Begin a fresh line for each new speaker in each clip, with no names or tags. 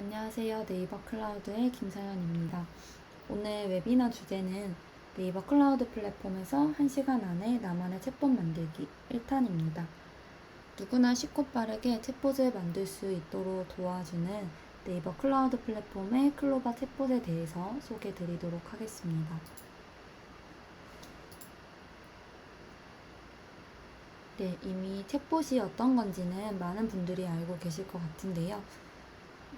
안녕하세요. 네이버 클라우드의 김사연입니다. 오늘 웨비나 주제는 네이버 클라우드 플랫폼에서 1시간 안에 나만의 챗봇 만들기 1탄입니다. 누구나 쉽고 빠르게 챗봇을 만들 수 있도록 도와주는 네이버 클라우드 플랫폼의 클로바 챗봇에 대해서 소개해 드리도록 하겠습니다. 네, 이미 챗봇이 어떤 건지는 많은 분들이 알고 계실 것 같은데요.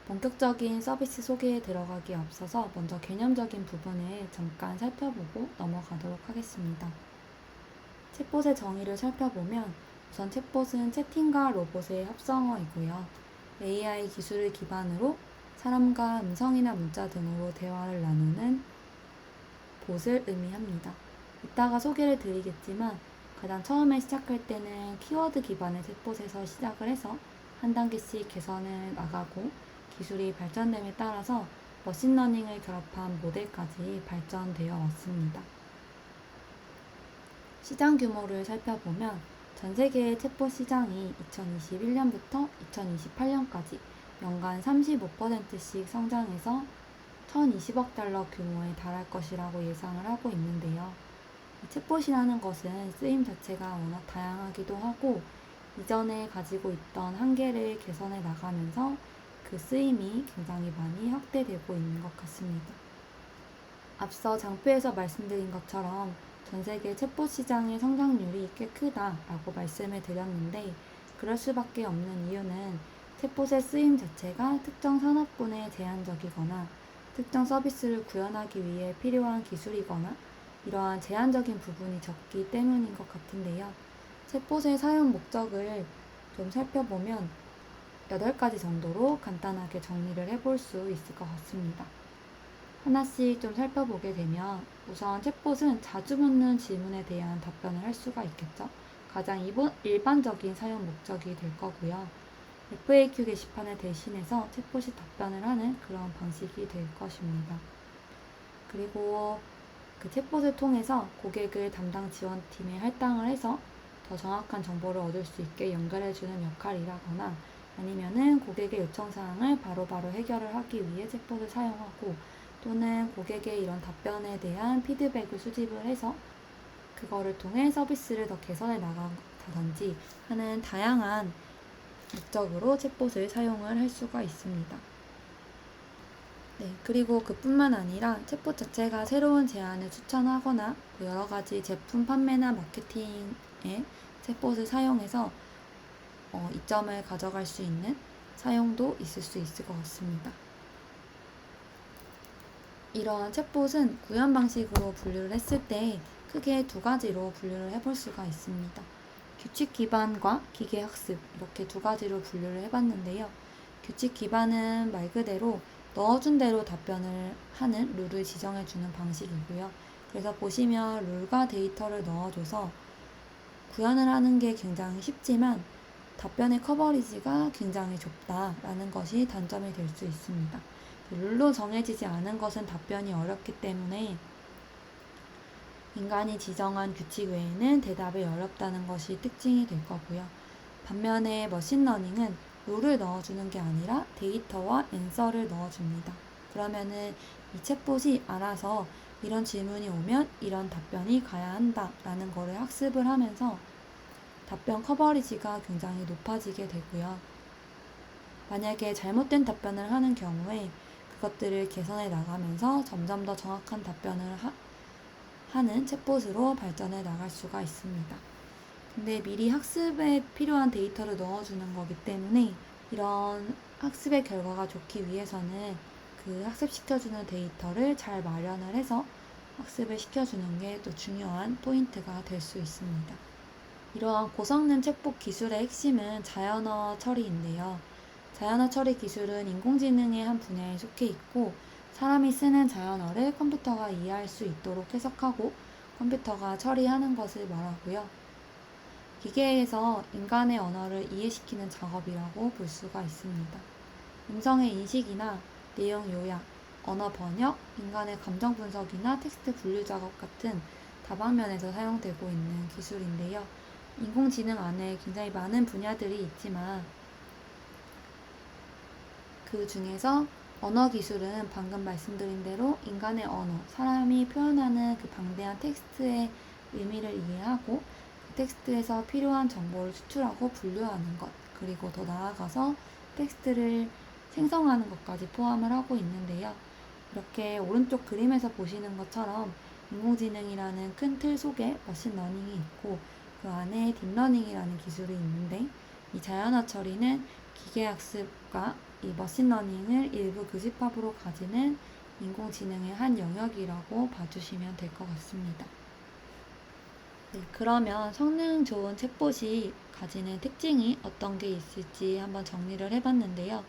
본격적인 서비스 소개에 들어가기 앞서서 먼저 개념적인 부분을 잠깐 살펴보고 넘어가도록 하겠습니다. 챗봇의 정의를 살펴보면 우선 챗봇은 채팅과 로봇의 합성어이고요. AI 기술을 기반으로 사람과 음성이나 문자 등으로 대화를 나누는 봇을 의미합니다. 이따가 소개를 드리겠지만 가장 처음에 시작할 때는 키워드 기반의 챗봇에서 시작을 해서 한 단계씩 개선을 나가고 기술이 발전됨에 따라서 머신러닝을 결합한 모델까지 발전되어 왔습니다. 시장 규모를 살펴보면 전 세계의 챗봇 시장이 2021년부터 2028년까지 연간 35%씩 성장해서 1020억 달러 규모에 달할 것이라고 예상을 하고 있는데요. 챗봇이라는 것은 쓰임 자체가 워낙 다양하기도 하고 이전에 가지고 있던 한계를 개선해 나가면서 그 쓰임이 굉장히 많이 확대되고 있는 것 같습니다. 앞서 장표에서 말씀드린 것처럼 전 세계 챗봇 시장의 성장률이 꽤 크다라고 말씀을 드렸는데 그럴 수밖에 없는 이유는 챗봇의 쓰임 자체가 특정 산업군에 제한적이거나 특정 서비스를 구현하기 위해 필요한 기술이거나 이러한 제한적인 부분이 적기 때문인 것 같은데요. 챗봇의 사용 목적을 좀 살펴보면 8가지 정도로 간단하게 정리를 해볼 수 있을 것 같습니다. 하나씩 좀 살펴보게 되면 우선 챗봇은 자주 묻는 질문에 대한 답변을 할 수가 있겠죠. 가장 일반적인 사용 목적이 될 거고요. FAQ 게시판을 대신해서 챗봇이 답변을 하는 그런 방식이 될 것입니다. 그리고 그 챗봇을 통해서 고객을 담당 지원팀에 할당을 해서 더 정확한 정보를 얻을 수 있게 연결해주는 역할이라거나 아니면은 고객의 요청 사항을 바로바로 해결을 하기 위해 챗봇을 사용하고 또는 고객의 이런 답변에 대한 피드백을 수집을 해서 그거를 통해 서비스를 더 개선해 나간다든지 하는 다양한 목적으로 챗봇을 사용을 할 수가 있습니다. 네, 그리고 그뿐만 아니라 챗봇 자체가 새로운 제안을 추천하거나 여러 가지 제품 판매나 마케팅에 챗봇을 사용해서 어, 이점을 가져갈 수 있는 사용도 있을 수 있을 것 같습니다. 이러한 챗봇은 구현 방식으로 분류를 했을 때 크게 두 가지로 분류를 해볼 수가 있습니다. 규칙 기반과 기계 학습 이렇게 두 가지로 분류를 해봤는데요. 규칙 기반은 말 그대로 넣어준 대로 답변을 하는 룰을 지정해주는 방식이고요. 그래서 보시면 룰과 데이터를 넣어줘서 구현을 하는 게 굉장히 쉽지만 답변의 커버리지가 굉장히 좁다라는 것이 단점이 될 수 있습니다. 룰로 정해지지 않은 것은 답변이 어렵기 때문에 인간이 지정한 규칙 외에는 대답이 어렵다는 것이 특징이 될 거고요. 반면에 머신러닝은 룰을 넣어주는 게 아니라 데이터와 앤서를 넣어줍니다. 그러면은 이 챗봇이 알아서 이런 질문이 오면 이런 답변이 가야 한다라는 거를 학습을 하면서 답변 커버리지가 굉장히 높아지게 되고요. 만약에 잘못된 답변을 하는 경우에 그것들을 개선해 나가면서 점점 더 정확한 답변을 하, 하는 챗봇으로 발전해 나갈 수가 있습니다. 근데 미리 학습에 필요한 데이터를 넣어주는 거기 때문에 이런 학습의 결과가 좋기 위해서는 그 학습시켜주는 데이터를 잘 마련을 해서 학습을 시켜주는 게 또 중요한 포인트가 될 수 있습니다. 이러한 고성능 챗봇 기술의 핵심은 자연어 처리인데요. 자연어 처리 기술은 인공지능의 한 분야에 속해 있고 사람이 쓰는 자연어를 컴퓨터가 이해할 수 있도록 해석하고 컴퓨터가 처리하는 것을 말하고요. 기계에서 인간의 언어를 이해시키는 작업이라고 볼 수가 있습니다. 음성의 인식이나 내용 요약, 언어 번역, 인간의 감정 분석이나 텍스트 분류 작업 같은 다방면에서 사용되고 있는 기술인데요. 인공지능 안에 굉장히 많은 분야들이 있지만 그 중에서 언어 기술은 방금 말씀드린 대로 인간의 언어, 사람이 표현하는 그 방대한 텍스트의 의미를 이해하고 그 텍스트에서 필요한 정보를 수출하고 분류하는 것, 그리고 더 나아가서 텍스트를 생성하는 것까지 포함을 하고 있는데요. 이렇게 오른쪽 그림에서 보시는 것처럼 인공지능이라는 큰 틀 속에 머신러닝이 있고 그 안에 딥러닝이라는 기술이 있는데 이 자연어 처리는 기계학습과 이 머신러닝을 일부 교집합으로 가지는 인공지능의 한 영역이라고 봐주시면 될 것 같습니다. 네, 그러면 성능 좋은 챗봇이 가지는 특징이 어떤 게 있을지 한번 정리를 해봤는데요.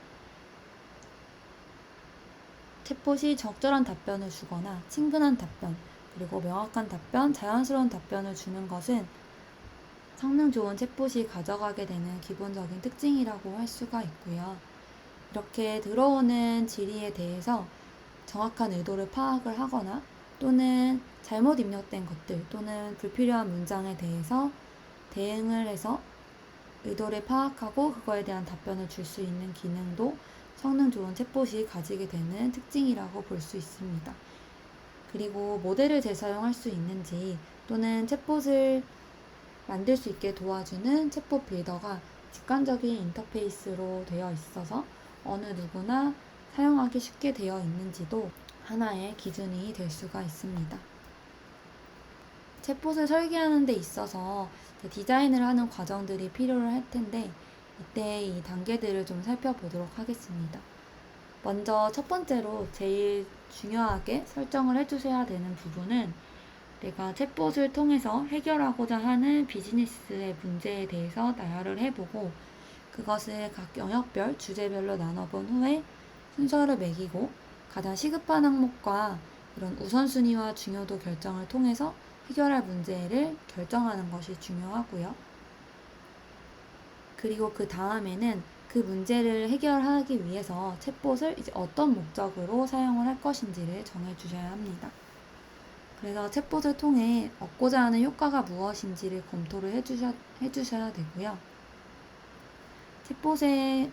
챗봇이 적절한 답변을 주거나 친근한 답변, 그리고 명확한 답변, 자연스러운 답변을 주는 것은 성능 좋은 챗봇이 가져가게 되는 기본적인 특징이라고 할 수가 있고요. 이렇게 들어오는 질의에 대해서 정확한 의도를 파악을 하거나 또는 잘못 입력된 것들 또는 불필요한 문장에 대해서 대응을 해서 의도를 파악하고 그거에 대한 답변을 줄 수 있는 기능도 성능 좋은 챗봇이 가지게 되는 특징이라고 볼 수 있습니다. 그리고 모델을 재사용할 수 있는지 또는 챗봇을 만들 수 있게 도와주는 챗봇 빌더가 직관적인 인터페이스로 되어 있어서 어느 누구나 사용하기 쉽게 되어 있는지도 하나의 기준이 될 수가 있습니다. 챗봇을 설계하는 데 있어서 디자인을 하는 과정들이 필요를 할 텐데 이때 이 단계들을 좀 살펴보도록 하겠습니다. 먼저 첫 번째로 제일 중요하게 설정을 해주셔야 되는 부분은 내가 챗봇을 통해서 해결하고자 하는 비즈니스의 문제에 대해서 나열을 해보고 그것을 각 영역별, 주제별로 나눠본 후에 순서를 매기고 가장 시급한 항목과 이런 우선순위와 중요도 결정을 통해서 해결할 문제를 결정하는 것이 중요하고요. 그리고 그 다음에는 그 문제를 해결하기 위해서 챗봇을 이제 어떤 목적으로 사용을 할 것인지를 정해 주셔야 합니다. 그래서 챗봇을 통해 얻고자 하는 효과가 무엇인지를 검토를 해주셔, 해주셔야 되고요. 챗봇의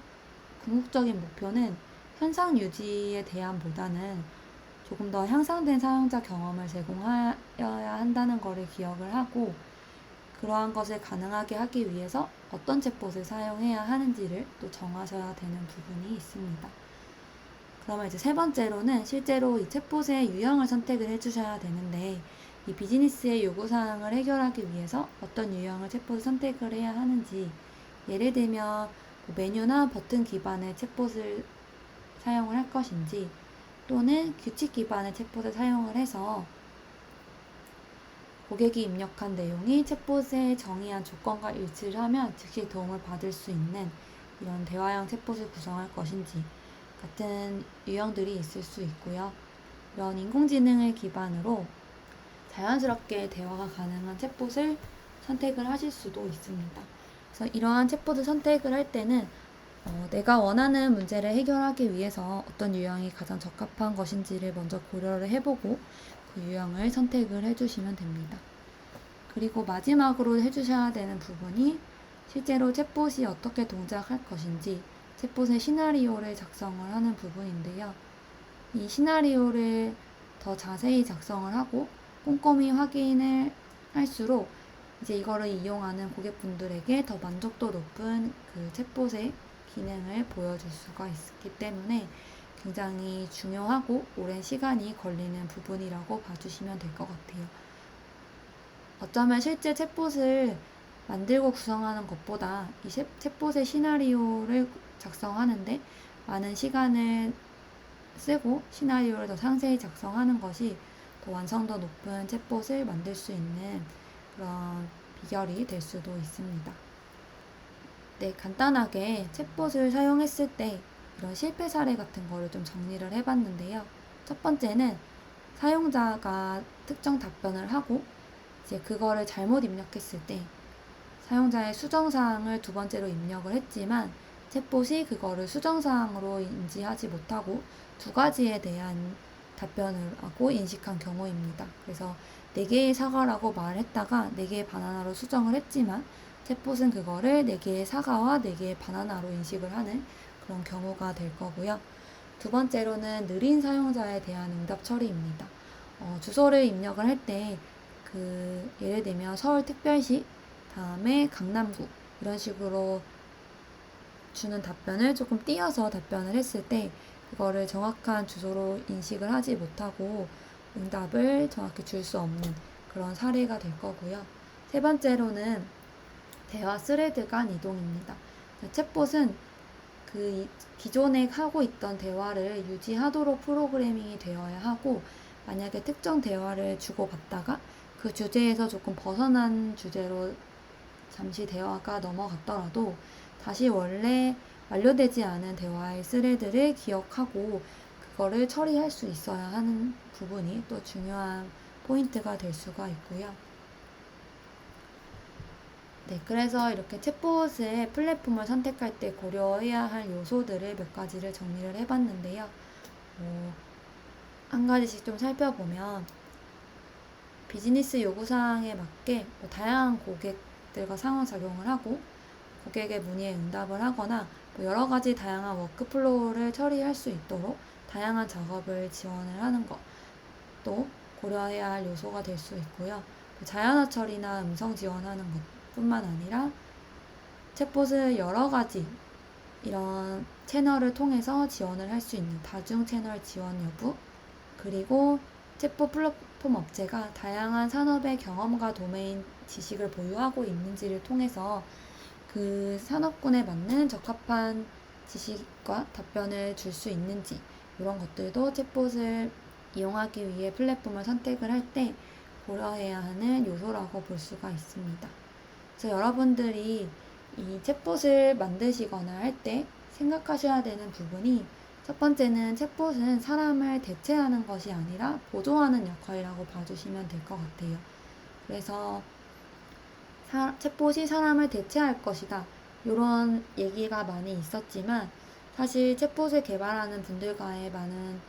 궁극적인 목표는 현상 유지에 대함보다는 조금 더 향상된 사용자 경험을 제공하여야 한다는 것을 기억을 하고 그러한 것을 가능하게 하기 위해서 어떤 챗봇을 사용해야 하는지를 또 정하셔야 되는 부분이 있습니다. 그러면 이제 세 번째로는 실제로 이 챗봇의 유형을 선택을 해주셔야 되는데 이 비즈니스의 요구사항을 해결하기 위해서 어떤 유형을 챗봇을 선택을 해야 하는지 예를 들면 뭐 메뉴나 버튼 기반의 챗봇을 사용을 할 것인지 또는 규칙 기반의 챗봇을 사용을 해서 고객이 입력한 내용이 챗봇의 정의한 조건과 일치를 하면 즉시 도움을 받을 수 있는 이런 대화형 챗봇을 구성할 것인지 같은 유형들이 있을 수 있고요. 이런 인공지능을 기반으로 자연스럽게 대화가 가능한 챗봇을 선택을 하실 수도 있습니다. 그래서 이러한 챗봇을 선택을 할 때는 어, 내가 원하는 문제를 해결하기 위해서 어떤 유형이 가장 적합한 것인지를 먼저 고려를 해보고 그 유형을 선택을 해주시면 됩니다. 그리고 마지막으로 해주셔야 되는 부분이 실제로 챗봇이 어떻게 동작할 것인지 챗봇의 시나리오를 작성을 하는 부분인데요. 이 시나리오를 더 자세히 작성을 하고 꼼꼼히 확인을 할수록 이제 이거를 이용하는 고객분들에게 더 만족도 높은 그 챗봇의 기능을 보여줄 수가 있기 때문에 굉장히 중요하고 오랜 시간이 걸리는 부분이라고 봐주시면 될 것 같아요. 어쩌면 실제 챗봇을 만들고 구성하는 것보다 이 챗봇의 시나리오를 작성하는데 많은 시간을 쓰고 시나리오를 더 상세히 작성하는 것이 더 완성도 높은 챗봇을 만들 수 있는 그런 비결이 될 수도 있습니다. 네, 간단하게 챗봇을 사용했을 때 이런 실패 사례 같은 거를 좀 정리를 해봤는데요. 첫 번째는 사용자가 특정 답변을 하고 이제 그거를 잘못 입력했을 때 사용자의 수정사항을 두 번째로 입력을 했지만 챗봇이 그거를 수정사항으로 인지하지 못하고 두 가지에 대한 답변을 하고 인식한 경우입니다. 그래서 네 개의 사과라고 말했다가 네 개의 바나나로 수정을 했지만 챗봇은 그거를 네 개의 사과와 네 개의 바나나로 인식을 하는 그런 경우가 될 거고요. 두 번째로는 느린 사용자에 대한 응답 처리입니다. 어, 주소를 입력을 할 때 그 예를 들면 서울 특별시 다음에 강남구 이런 식으로 주는 답변을 조금 띄어서 답변을 했을 때 그거를 정확한 주소로 인식을 하지 못하고 응답을 정확히 줄 수 없는 그런 사례가 될 거고요. 세 번째로는 대화 스레드 간 이동입니다. 챗봇은 그 이- 기존에 하고 있던 대화를 유지하도록 프로그래밍이 되어야 하고 만약에 특정 대화를 주고받다가 그 주제에서 조금 벗어난 주제로 잠시 대화가 넘어갔더라도 다시 원래 완료되지 않은 대화의 스레드를 기억하고 그거를 처리할 수 있어야 하는 부분이 또 중요한 포인트가 될 수가 있고요. 네, 그래서 이렇게 챗봇의 플랫폼을 선택할 때 고려해야 할 요소들을 몇 가지를 정리를 해봤는데요. 어, 한 가지씩 좀 살펴보면 비즈니스 요구사항에 맞게 뭐 다양한 고객들과 상호작용을 하고 고객의 문의에 응답을 하거나 뭐 여러 가지 다양한 워크플로우를 처리할 수 있도록 다양한 작업을 지원을 하는 것도 고려해야 할 요소가 될 수 있고요. 그 자연어 처리나 음성 지원하는 것 뿐만 아니라 챗봇을 여러 가지 이런 채널을 통해서 지원을 할 수 있는 다중 채널 지원 여부 그리고 챗봇 플랫폼 업체가 다양한 산업의 경험과 도메인 지식을 보유하고 있는지를 통해서 그 산업군에 맞는 적합한 지식과 답변을 줄 수 있는지 이런 것들도 챗봇을 이용하기 위해 플랫폼을 선택을 할 때 고려해야 하는 요소라고 볼 수가 있습니다. 그래서 여러분들이 이 챗봇을 만드시거나 할 때 생각하셔야 되는 부분이 첫 번째는 챗봇은 사람을 대체하는 것이 아니라 보조하는 역할이라고 봐주시면 될 것 같아요. 그래서 사, 챗봇이 사람을 대체할 것이다. 이런 얘기가 많이 있었지만 사실 챗봇을 개발하는 분들과의 많은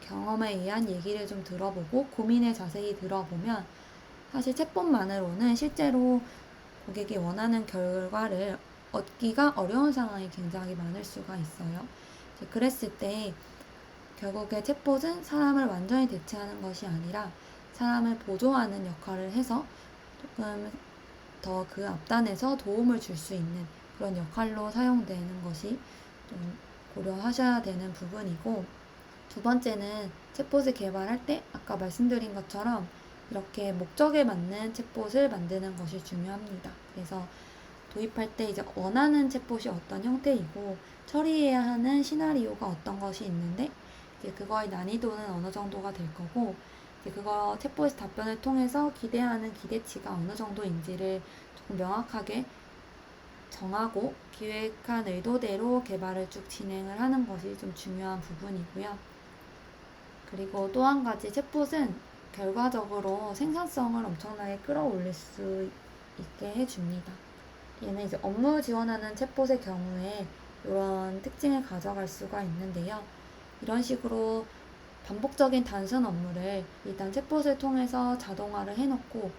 경험에 의한 얘기를 좀 들어보고 고민을 자세히 들어보면 사실 챗봇만으로는 실제로 고객이 원하는 결과를 얻기가 어려운 상황이 굉장히 많을 수가 있어요. 그랬을 때 결국에 챗봇은 사람을 완전히 대체하는 것이 아니라 사람을 보조하는 역할을 해서 조금 더 그 앞단에서 도움을 줄 수 있는 그런 역할로 사용되는 것이 좀 고려하셔야 되는 부분이고 두 번째는 챗봇을 개발할 때 아까 말씀드린 것처럼 이렇게 목적에 맞는 챗봇을 만드는 것이 중요합니다. 그래서 도입할 때 이제 원하는 챗봇이 어떤 형태이고 처리해야 하는 시나리오가 어떤 것이 있는데 이제 그거의 난이도는 어느 정도가 될 거고 그거 챗봇의 답변을 통해서 기대하는 기대치가 어느 정도인지를 조금 명확하게 정하고 기획한 의도대로 개발을 쭉 진행을 하는 것이 좀 중요한 부분이고요. 그리고 또 한 가지 챗봇은 결과적으로 생산성을 엄청나게 끌어올릴 수 있게 해줍니다. 얘는 이제 업무 지원하는 챗봇의 경우에 이런 특징을 가져갈 수가 있는데요. 이런 식으로 반복적인 단순 업무를 일단 챗봇을 통해서 자동화를 해놓고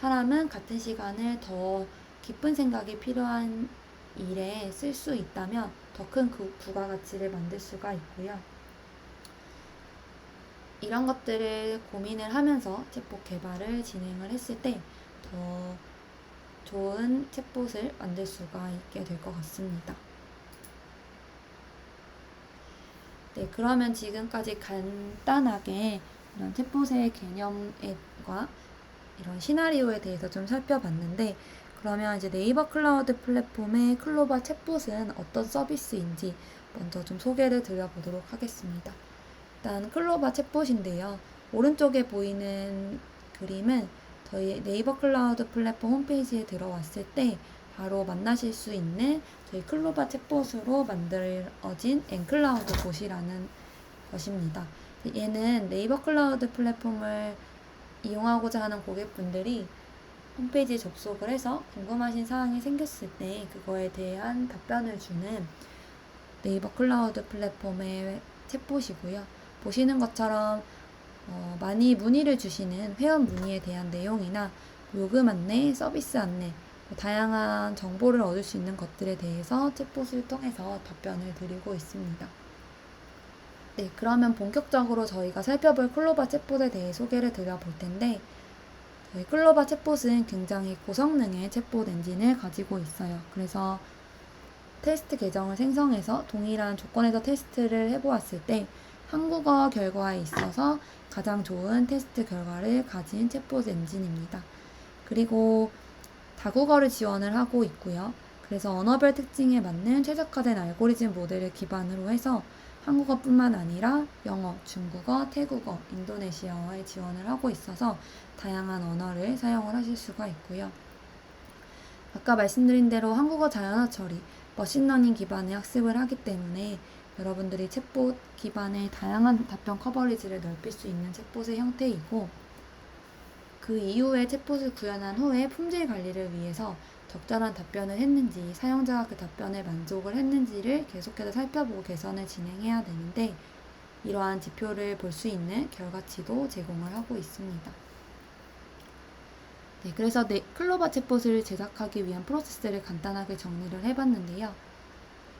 사람은 같은 시간을 더 깊은 생각이 필요한 일에 쓸 수 있다면 더 큰 그 부가가치를 만들 수가 있고요. 이런 것들을 고민을 하면서 챗봇 개발을 진행을 했을 때 더 좋은 챗봇을 만들 수가 있게 될 것 같습니다. 네, 그러면 지금까지 간단하게 이런 챗봇의 개념과 이런 시나리오에 대해서 좀 살펴봤는데, 그러면 이제 네이버 클라우드 플랫폼의 클로바 챗봇은 어떤 서비스인지 먼저 좀 소개를 드려보도록 하겠습니다. 일단 클로바 챗봇인데요. 오른쪽에 보이는 그림은 저희 네이버 클라우드 플랫폼 홈페이지에 들어왔을 때 바로 만나실 수 있는 저희 클로바 챗봇으로 만들어진 엔클라우드 봇이라는 것입니다. 얘는 네이버 클라우드 플랫폼을 이용하고자 하는 고객분들이 홈페이지에 접속을 해서 궁금하신 사항이 생겼을 때 그거에 대한 답변을 주는 네이버 클라우드 플랫폼의 챗봇이고요. 보시는 것처럼 어, 많이 문의를 주시는 회원 문의에 대한 내용이나 요금 안내, 서비스 안내 다양한 정보를 얻을 수 있는 것들에 대해서 챗봇을 통해서 답변을 드리고 있습니다. 네, 그러면 본격적으로 저희가 살펴볼 클로바 챗봇에 대해 소개를 드려볼 텐데, 저희 클로바 챗봇은 굉장히 고성능의 챗봇 엔진을 가지고 있어요. 그래서 테스트 계정을 생성해서 동일한 조건에서 테스트를 해보았을 때 한국어 결과에 있어서 가장 좋은 테스트 결과를 가진 챗봇 엔진입니다. 그리고 다국어를 지원을 하고 있고요. 그래서 언어별 특징에 맞는 최적화된 알고리즘 모델을 기반으로 해서 한국어뿐만 아니라 영어, 중국어, 태국어, 인도네시아어에 지원을 하고 있어서 다양한 언어를 사용을 하실 수가 있고요. 아까 말씀드린 대로 한국어 자연어 처리, 머신러닝 기반의 학습을 하기 때문에 여러분들이 챗봇 기반의 다양한 답변 커버리지를 넓힐 수 있는 챗봇의 형태이고 그 이후에 챗봇을 구현한 후에 품질 관리를 위해서 적절한 답변을 했는지 사용자가 그 답변에 만족을 했는지를 계속해서 살펴보고 개선을 진행해야 되는데 이러한 지표를 볼 수 있는 결과치도 제공을 하고 있습니다. 네, 그래서 네, 클로바 챗봇을 제작하기 위한 프로세스를 간단하게 정리를 해봤는데요.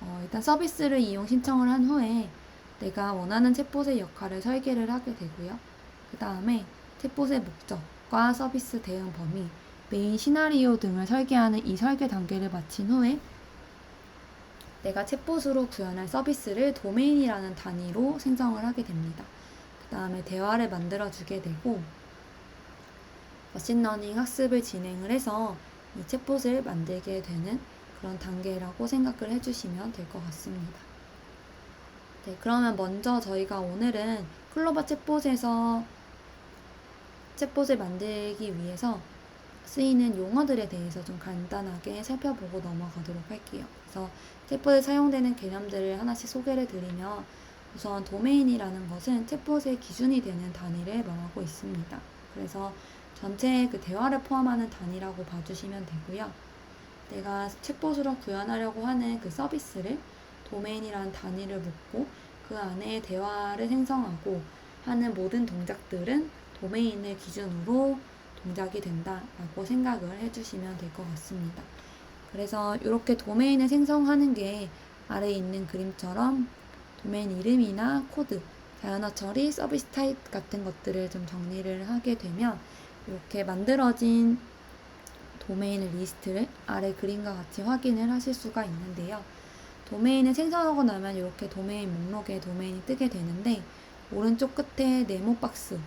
어, 일단 서비스를 이용 신청을 한 후에 내가 원하는 챗봇의 역할을 설계를 하게 되고요. 그 다음에 챗봇의 목적 과 서비스 대응 범위, 메인 시나리오 등을 설계하는 이 설계 단계를 마친 후에 내가 챗봇으로 구현할 서비스를 도메인이라는 단위로 생성을 하게 됩니다. 그 다음에 대화를 만들어 주게 되고 머신러닝 학습을 진행을 해서 이 챗봇을 만들게 되는 그런 단계라고 생각을 해주시면 될 것 같습니다. 네, 그러면 먼저 저희가 오늘은 클로바 챗봇에서 챗봇을 만들기 위해서 쓰이는 용어들에 대해서 좀 간단하게 살펴보고 넘어가도록 할게요. 그래서 챗봇에 사용되는 개념들을 하나씩 소개를 드리면 우선 도메인이라는 것은 챗봇의 기준이 되는 단위를 말하고 있습니다. 그래서 전체 그 대화를 포함하는 단위라고 봐주시면 되고요. 내가 챗봇으로 구현하려고 하는 그 서비스를 도메인이라는 단위를 묻고 그 안에 대화를 생성하고 하는 모든 동작들은 도메인을 기준으로 동작이 된다라고 생각을 해주시면 될 것 같습니다. 그래서 이렇게 도메인을 생성하는 게 아래에 있는 그림처럼 도메인 이름이나 코드, 자연어 처리, 서비스 타입 같은 것들을 좀 정리를 하게 되면 이렇게 만들어진 도메인의 리스트를 아래 그림과 같이 확인을 하실 수가 있는데요. 도메인을 생성하고 나면 이렇게 도메인 목록에 도메인이 뜨게 되는데 오른쪽 끝에 네모 박스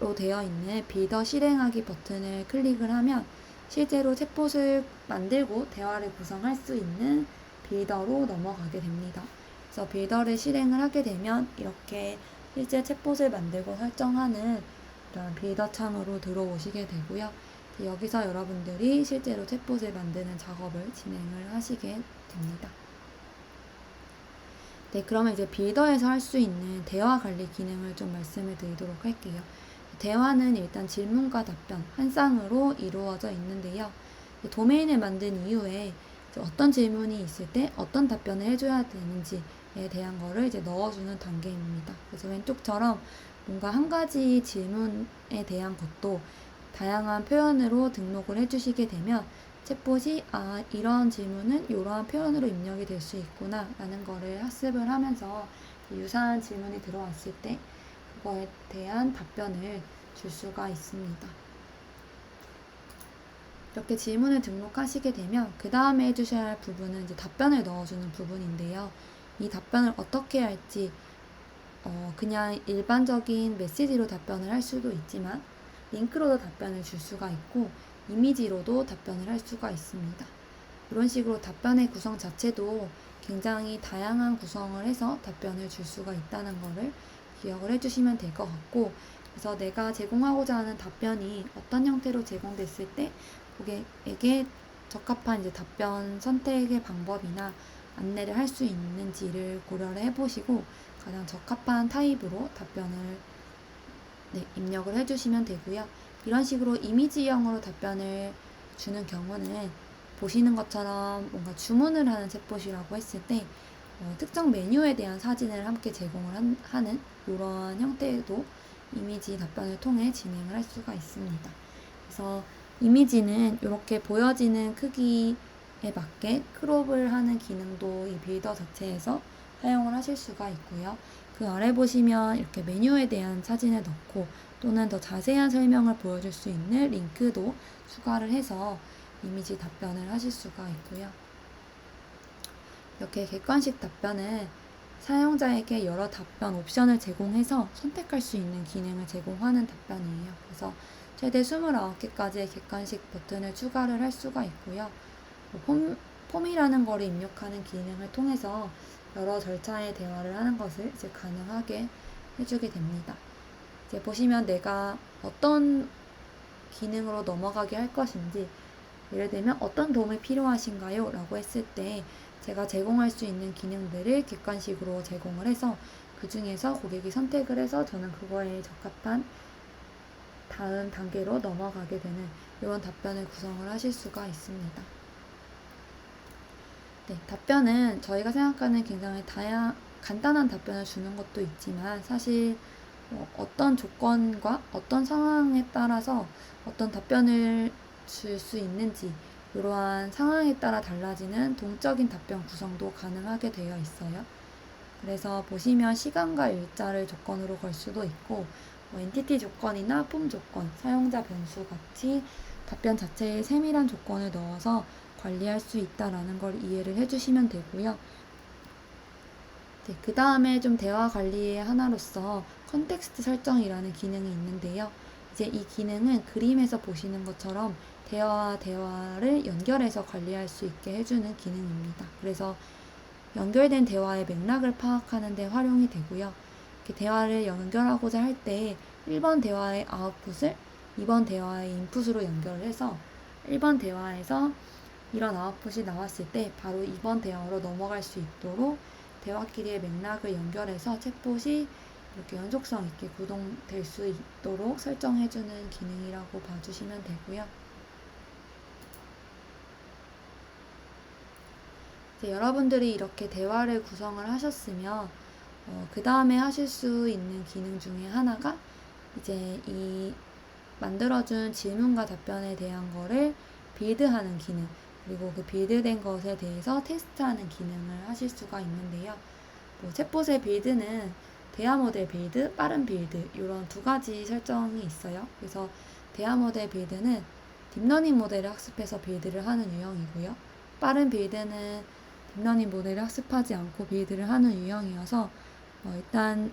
로 되어 있는 빌더 실행하기 버튼을 클릭을 하면 실제로 챗봇을 만들고 대화를 구성할 수 있는 빌더로 넘어가게 됩니다. 그래서 빌더를 실행을 하게 되면 이렇게 실제 챗봇을 만들고 설정하는 이런 빌더 창으로 들어오시게 되고요. 여기서 여러분들이 실제로 챗봇을 만드는 작업을 진행을 하시게 됩니다. 네, 그러면 이제 빌더에서 할 수 있는 대화 관리 기능을 좀 말씀을 드리도록 할게요. 대화는 일단 질문과 답변 한 쌍으로 이루어져 있는데요. 도메인을 만든 이후에 어떤 질문이 있을 때 어떤 답변을 해줘야 되는지에 대한 거를 이제 넣어주는 단계입니다. 그래서 왼쪽처럼 뭔가 한 가지 질문에 대한 것도 다양한 표현으로 등록을 해주시게 되면 챗봇이 아 이러한 질문은 이러한 표현으로 입력이 될 수 있구나 라는 거를 학습을 하면서 유사한 질문이 들어왔을 때그 거에 대한 답변을 줄 수가 있습니다. 이렇게 질문을 등록하시게 되면 그 다음에 해주셔야 할 부분은 이제 답변을 넣어주는 부분인데요. 이 답변을 어떻게 할지 어, 그냥 일반적인 메시지로 답변을 할 수도 있지만 링크로도 답변을 줄 수가 있고 이미지로도 답변을 할 수가 있습니다. 이런 식으로 답변의 구성 자체도 굉장히 다양한 구성을 해서 답변을 줄 수가 있다는 것을 기억을 해주시면 될 것 같고 그래서 내가 제공하고자 하는 답변이 어떤 형태로 제공됐을 때 고객에게 적합한 이제 답변 선택의 방법이나 안내를 할 수 있는지를 고려를 해보시고 가장 적합한 타입으로 답변을 네, 입력을 해주시면 되고요. 이런 식으로 이미지형으로 답변을 주는 경우는 보시는 것처럼 뭔가 주문을 하는 챗봇이라고 했을 때 어, 특정 메뉴에 대한 사진을 함께 제공을 한, 하는 이런 형태도 이미지 답변을 통해 진행을 할 수가 있습니다. 그래서 이미지는 이렇게 보여지는 크기에 맞게 크롭을 하는 기능도 이 빌더 자체에서 사용을 하실 수가 있고요. 그 아래 보시면 이렇게 메뉴에 대한 사진을 넣고 또는 더 자세한 설명을 보여줄 수 있는 링크도 추가를 해서 이미지 답변을 하실 수가 있고요. 이렇게 객관식 답변은 사용자에게 여러 답변 옵션을 제공해서 선택할 수 있는 기능을 제공하는 답변이에요. 그래서 최대 29개까지의 객관식 버튼을 추가를 할 수가 있고요. 뭐 폼, 폼이라는 거를 입력하는 기능을 통해서 여러 절차의 대화를 하는 것을 이제 가능하게 해주게 됩니다. 이제 보시면 내가 어떤 기능으로 넘어가게 할 것인지 예를 들면 어떤 도움이 필요하신가요? 라고 했을 때 제가 제공할 수 있는 기능들을 객관식으로 제공을 해서 그 중에서 고객이 선택을 해서 저는 그거에 적합한 다음 단계로 넘어가게 되는 이런 답변을 구성을 하실 수가 있습니다. 네, 답변은 저희가 생각하는 굉장히 다양, 간단한 답변을 주는 것도 있지만 사실 뭐 어떤 조건과 어떤 상황에 따라서 어떤 답변을 줄 수 있는지 이러한 상황에 따라 달라지는 동적인 답변 구성도 가능하게 되어 있어요. 그래서 보시면 시간과 일자를 조건으로 걸 수도 있고 뭐 엔티티 조건이나 폼 조건, 사용자 변수 같이 답변 자체에 세밀한 조건을 넣어서 관리할 수 있다라는 걸 이해를 해주시면 되고요. 네, 그 다음에 좀 대화 관리의 하나로서 컨텍스트 설정이라는 기능이 있는데요. 이제 이 기능은 그림에서 보시는 것처럼 대화와 대화를 연결해서 관리할 수 있게 해주는 기능입니다. 그래서 연결된 대화의 맥락을 파악하는 데 활용이 되고요. 대화를 연결하고자 할 때 1번 대화의 아웃풋을 2번 대화의 인풋으로 연결을 해서 1번 대화에서 이런 아웃풋이 나왔을 때 바로 2번 대화로 넘어갈 수 있도록 대화끼리의 맥락을 연결해서 챗봇이 이렇게 연속성 있게 구동될 수 있도록 설정해주는 기능이라고 봐주시면 되고요. 이제 여러분들이 이렇게 대화를 구성을 하셨으면 어, 그 다음에 하실 수 있는 기능 중에 하나가 이제 이 만들어준 질문과 답변에 대한 거를 빌드하는 기능 그리고 그 빌드된 것에 대해서 테스트하는 기능을 하실 수가 있는데요. 뭐 챗봇의 빌드는 대화 모델 빌드, 빠른 빌드 이런 두 가지 설정이 있어요. 그래서 대화 모델 빌드는 딥러닝 모델을 학습해서 빌드를 하는 유형이고요. 빠른 빌드는 딥러닝 모델을 학습하지 않고 빌드를 하는 유형이어서 어, 일단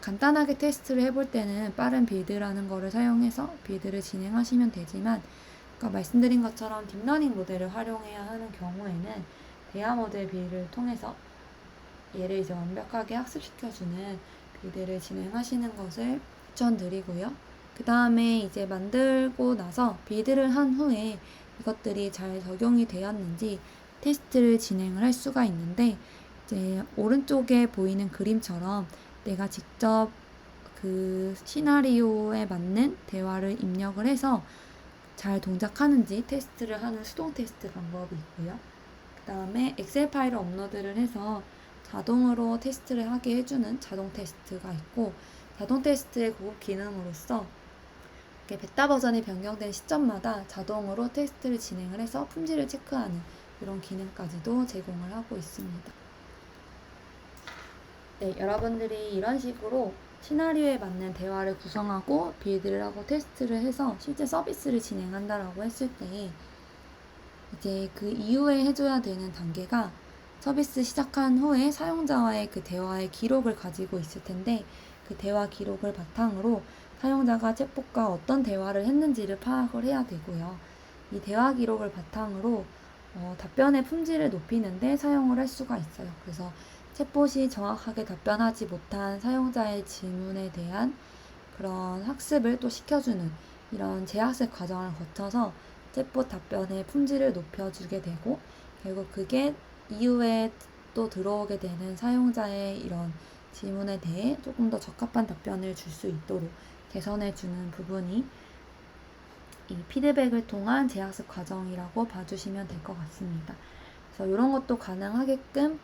간단하게 테스트를 해볼 때는 빠른 빌드라는 거를 사용해서 빌드를 진행하시면 되지만 아까 말씀드린 것처럼 딥러닝 모델을 활용해야 하는 경우에는 대화 모델 빌드를 통해서 얘를 이제 완벽하게 학습시켜주는 빌드를 진행하시는 것을 추천드리고요. 그 다음에 이제 만들고 나서 빌드를 한 후에 이것들이 잘 적용이 되었는지 테스트를 진행을 할 수가 있는데 이제 오른쪽에 보이는 그림처럼 내가 직접 그 시나리오에 맞는 대화를 입력을 해서 잘 동작하는지 테스트를 하는 수동 테스트 방법이 있고요. 그 다음에 엑셀 파일을 업로드를 해서 자동으로 테스트를 하게 해주는 자동 테스트가 있고 자동 테스트의 고급 기능으로서 이렇게 베타 버전이 변경된 시점마다 자동으로 테스트를 진행을 해서 품질을 체크하는 이런 기능까지도 제공을 하고 있습니다. 네, 여러분들이 이런 식으로 시나리오에 맞는 대화를 구성하고 빌드를 하고 테스트를 해서 실제 서비스를 진행한다라고 했을 때 이제 그 이후에 해줘야 되는 단계가 서비스 시작한 후에 사용자와의 그 대화의 기록을 가지고 있을 텐데 그 대화 기록을 바탕으로 사용자가 챗봇과 어떤 대화를 했는지를 파악을 해야 되고요. 이 대화 기록을 바탕으로 어, 답변의 품질을 높이는데 사용을 할 수가 있어요. 그래서 챗봇이 정확하게 답변하지 못한 사용자의 질문에 대한 그런 학습을 또 시켜주는 이런 재학습 과정을 거쳐서 챗봇 답변의 품질을 높여주게 되고 결국 그게 이후에 또 들어오게 되는 사용자의 이런 질문에 대해 조금 더 적합한 답변을 줄 수 있도록 개선해 주는 부분이 이 피드백을 통한 재학습 과정이라고 봐주시면 될 것 같습니다. 그래서 이런 것도 가능하게끔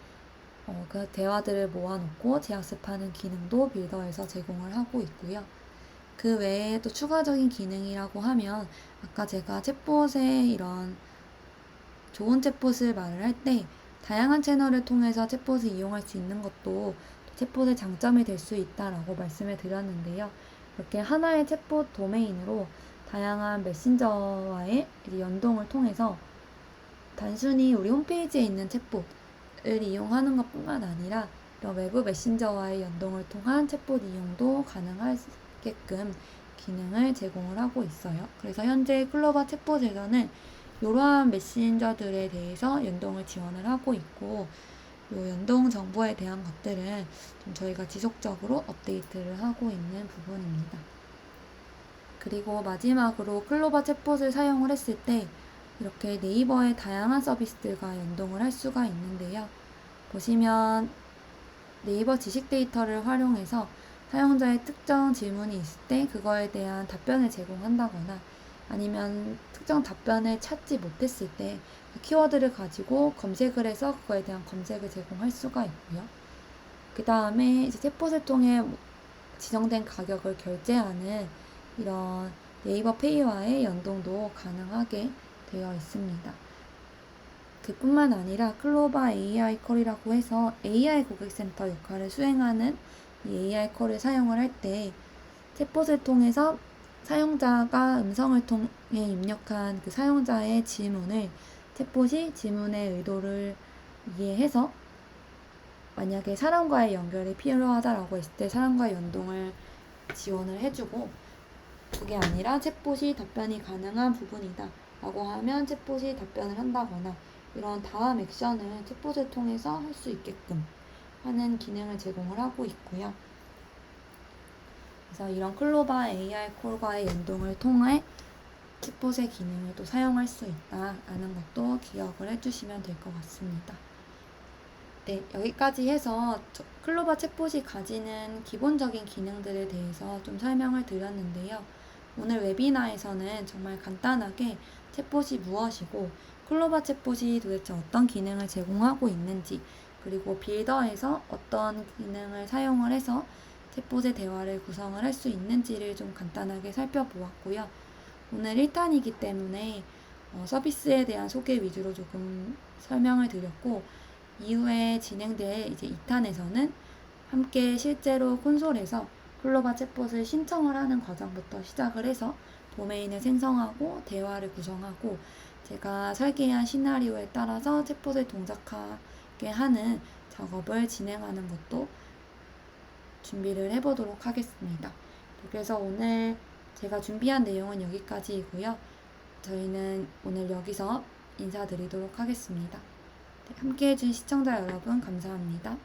어, 그 대화들을 모아놓고 재학습하는 기능도 빌더에서 제공을 하고 있고요. 그 외에 또 추가적인 기능이라고 하면 아까 제가 챗봇의 이런 좋은 챗봇을 말을 할 때 다양한 채널을 통해서 챗봇을 이용할 수 있는 것도 챗봇의 장점이 될 수 있다라고 말씀을 드렸는데요. 이렇게 하나의 챗봇 도메인으로 다양한 메신저와의 연동을 통해서 단순히 우리 홈페이지에 있는 챗봇을 이용하는 것뿐만 아니라 이런 외부 메신저와의 연동을 통한 챗봇 이용도 가능하게끔 기능을 제공을 하고 있어요. 그래서 현재 클로바 챗봇에서는 이러한 메신저들에 대해서 연동을 지원을 하고 있고 이 연동 정보에 대한 것들은 좀 저희가 지속적으로 업데이트를 하고 있는 부분입니다. 그리고 마지막으로 클로바 챗봇을 사용을 했을 때 이렇게 네이버의 다양한 서비스들과 연동을 할 수가 있는데요. 보시면 네이버 지식 데이터를 활용해서 사용자의 특정 질문이 있을 때 그거에 대한 답변을 제공한다거나 아니면 특정 답변을 찾지 못했을 때 그 키워드를 가지고 검색을 해서 그거에 대한 검색을 제공할 수가 있고요. 그 다음에 이제 챗봇을 통해 지정된 가격을 결제하는 이런 네이버 페이와의 연동도 가능하게 되어 있습니다. 그뿐만 아니라 클로바 AI 콜이라고 해서 AI 고객센터 역할을 수행하는 이 AI 콜을 사용을 할 때 챗봇을 통해서 사용자가 음성을 통해 입력한 그 사용자의 질문을 챗봇이 질문의 의도를 이해해서 만약에 사람과의 연결이 필요하다라고 했을 때 사람과의 연동을 지원을 해주고 그게 아니라 챗봇이 답변이 가능한 부분이다 라고 하면 챗봇이 답변을 한다거나 이런 다음 액션을 챗봇을 통해서 할 수 있게끔 하는 기능을 제공을 하고 있고요. 그래서 이런 클로바 AI 콜과의 연동을 통해 챗봇의 기능을 또 사용할 수 있다라는 것도 기억을 해주시면 될 것 같습니다. 네, 여기까지 해서 클로바 챗봇이 가지는 기본적인 기능들에 대해서 좀 설명을 드렸는데요. 오늘 웨비나에서는 정말 간단하게 챗봇이 무엇이고 클로바 챗봇이 도대체 어떤 기능을 제공하고 있는지 그리고 빌더에서 어떤 기능을 사용을 해서 챗봇의 대화를 구성을 할 수 있는지를 좀 간단하게 살펴보았고요. 오늘 1탄이기 때문에 어, 서비스에 대한 소개 위주로 조금 설명을 드렸고 이후에 진행될 이제 2탄에서는 함께 실제로 콘솔에서 클로바 챗봇을 신청을 하는 과정부터 시작을 해서 도메인을 생성하고 대화를 구성하고 제가 설계한 시나리오에 따라서 챗봇을 동작하게 하는 작업을 진행하는 것도 준비를 해보도록 하겠습니다. 그래서 오늘 제가 준비한 내용은 여기까지이고요. 저희는 오늘 여기서 인사드리도록 하겠습니다. 네, 함께 해준 시청자 여러분 감사합니다.